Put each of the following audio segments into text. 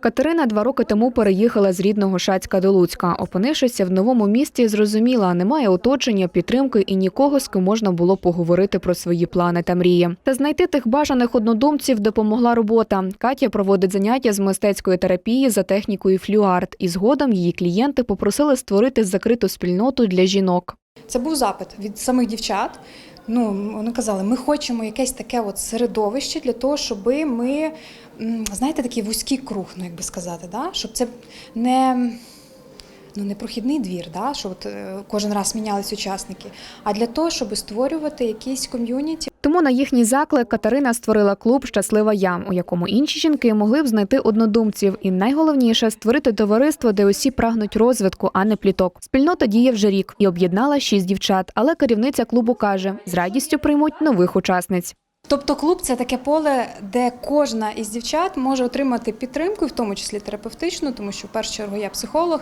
Катерина два роки тому переїхала з рідного Шацька до Луцька. Опинившися в новому місті, зрозуміла, немає оточення, підтримки і нікого, з ким можна було поговорити про свої плани та мрії. Та знайти тих бажаних однодумців допомогла робота. Катя проводить заняття з мистецької терапії за технікою флюарт, і згодом її клієнти попросили створити закриту спільноту для жінок. Це був запит від самих дівчат. Ну, вони казали, ми хочемо якесь таке от середовище для того, щоб ми, знаєте, такий вузький круг, ну як би сказати, да? щоб це не, ну, не прохідний двір, да? щоб от, е, кожен раз мінялись учасники, а для того, щоб створювати якісь ком'юніті. Тому на їхній заклик Катерина створила клуб Щаслива я, у якому інші жінки могли б знайти однодумців. І найголовніше створити товариство, де усі прагнуть розвитку, а не пліток. Спільнота діє вже рік і об'єднала шість дівчат. Але керівниця клубу каже, з радістю приймуть нових учасниць. Тобто клуб це таке поле, де кожна із дівчат може отримати підтримку, в тому числі терапевтичну, тому що в першу чергу я психолог.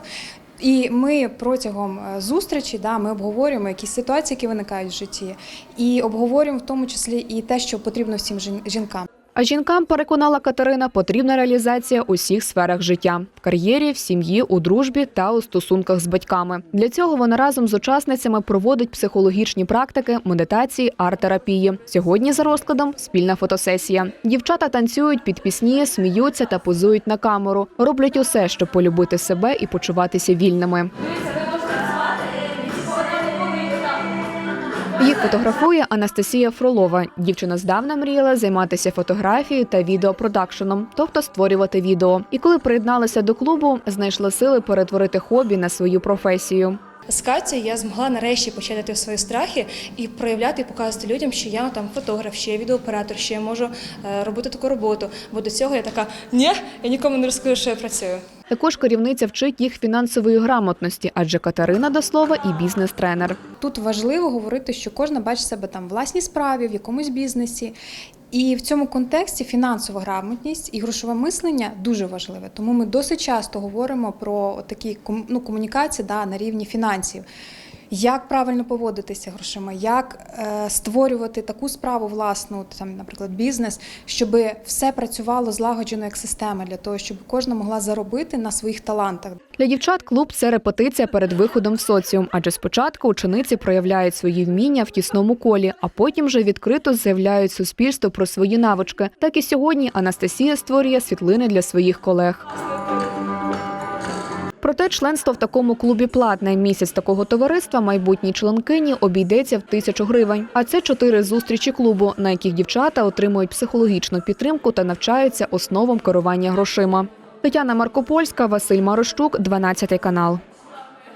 І ми протягом е, зустрічі да, ми обговорюємо якісь ситуації, які виникають в житті, і обговорюємо в тому числі і те, що потрібно всім жін- жінкам. А жінкам, переконала Катерина, потрібна реалізація у всіх сферах життя в кар'єрі, в сім'ї, у дружбі та у стосунках з батьками. Для цього вона разом з учасницями проводить психологічні практики, медитації, арт-терапії. Сьогодні за розкладом спільна фотосесія. Дівчата танцюють під пісні, сміються та позують на камеру. Роблять усе, щоб полюбити себе і почуватися вільними. Їх фотографує Анастасія Фролова. Дівчина здавна мріяла займатися фотографією та відеопродакшеном, тобто створювати відео. І коли приєдналася до клубу, знайшла сили перетворити хобі на свою професію. З Катю я змогла нарешті почати свої страхи і проявляти і показувати людям, що я там фотограф, що я відеооператор, що я можу е, робити таку роботу. Бо до цього я така ні, я нікому не розкажу, що я працюю. Також керівниця вчить їх фінансової грамотності, адже Катерина до слова і бізнес-тренер. Тут важливо говорити, що кожна бачить себе там власній справі, в якомусь бізнесі. І в цьому контексті фінансова грамотність і грошове мислення дуже важливе. Тому ми досить часто говоримо про такі ну, комунікації да, на рівні фінансів. Як правильно поводитися грошима, як е, створювати таку справу власну, там, наприклад, бізнес, щоб все працювало злагоджено як система, для того, щоб кожна могла заробити на своїх талантах. Для дівчат клуб це репетиція перед виходом в соціум, адже спочатку учениці проявляють свої вміння в тісному колі, а потім вже відкрито заявляють суспільству про свої навички. Так і сьогодні Анастасія створює світлини для своїх колег. Проте членство в такому клубі платне. Місяць такого товариства майбутній членкині обійдеться в тисячу гривень. А це чотири зустрічі клубу, на яких дівчата отримують психологічну підтримку та навчаються основам керування грошима. Тетяна Маркопольська, Василь Марощук, 12 канал.